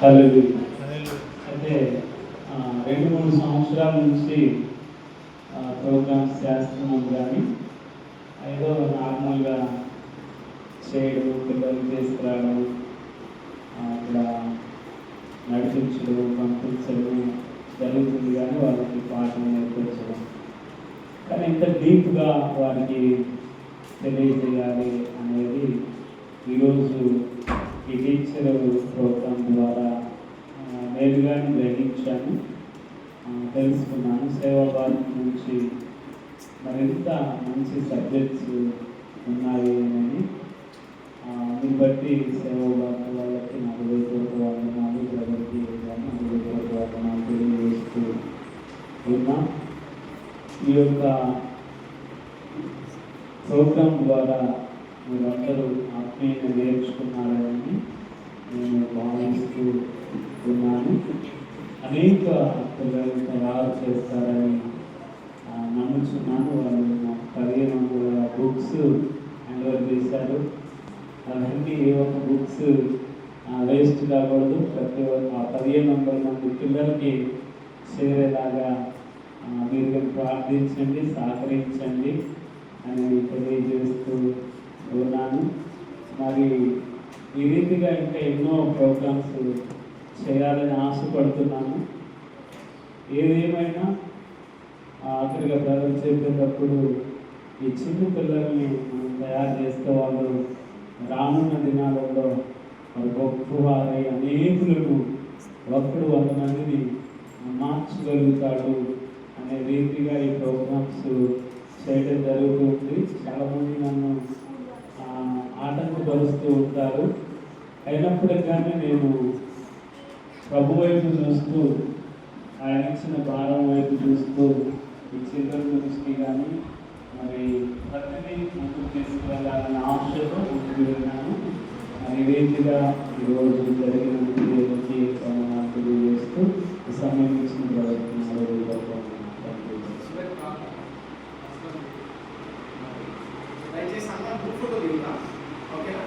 హల్లెలూయా. అయితే రెండు మూడు సంవత్సరాల నుంచి ప్రోగ్రామ్స్ చేస్తున్నాం కానీ ఏదో నార్మల్గా చేయడం పిల్లలు తీసుకురావడం అట్లా నడిపించడం పంపించడం జరుగుతుంది కానీ వాళ్ళకి పాఠం నేర్పించడం కానీ ఎంత డీప్గా వారికి తెలియజేయాలి అనేది ఈరోజు టీచర్ ప్రోగ్రాం ద్వారా నేరుగానే గ్రహించాను. తెలుసుకున్నాను. సేవా భారత్ నుంచి మరింత మంచి సబ్జెక్ట్స్ ఉన్నాయి అని. దీన్ని బట్టి సేవా భారత్ వాళ్ళకి నా హృదయపూర్వక వందనాలు ప్రగతి నా హృదయపూర్వక వందనాలు తెలియజేస్తూ ఉన్నా. ఈ యొక్క ప్రోగ్రాం ద్వారా మీరందరూ ఆత్మీయంగా నేర్చుకున్నారని నేను భావిస్తూ ఉన్నాను. అనేక పిల్లలు తయారు చేస్తారని ఆ, నమ్ముచున్నాను. వాళ్ళు పదిహేను వందల బుక్స్ హ్యాండ్ చేశారు. అవన్నీ ఏ ఒక్క బుక్స్ వేస్ట్ కాకూడదు. ప్రతి ఒక్క ఆ పదిహేను వందల మంది పిల్లలకి చేరేలాగా మీరు ప్రార్థించండి సహకరించండి అని తెలియజేస్తూ ఉన్నాను. మరి ఈ రీతిగా ఇంకా ఎన్నో ప్రోగ్రామ్స్ చేయాలని ఆశపడుతున్నాను. ఏదేమైనా ఆఖరిగా ప్రజలు చెప్పేటప్పుడు ఈ చిన్న పిల్లల్ని మనం తయారు చేస్తే వాళ్ళు రానున్న దినాలలో వారు గొప్పవారై అనేకులకు ఒక్కడు వంద మందిని మార్చగలుగుతాడు అనే రీతిగా ఈ ప్రోగ్రామ్స్ చేయడం జరుగుతుంది. చాలామంది నన్ను ఆటంకపరుస్తూ ఉంటారు. అయినప్పటికీ కానీ నేను ప్రభు వైపు చూస్తూ ఆయన ఇచ్చిన భారం వైపు చూస్తూ ఈ చిల్డ్రన్ దృష్టి కానీ మరి ప్రతిదీ ముందుకు తీసుకువెళ్ళాలనే ఆశతో ముందుకు వెళ్ళాను మరి రీతిగా ఈరోజు జరిగినందుకు దేవునికి వందనాలు తెలియజేస్తూ ఈ సమయం ఇచ్చిన దయచేసి అందరూ ఓకేనా?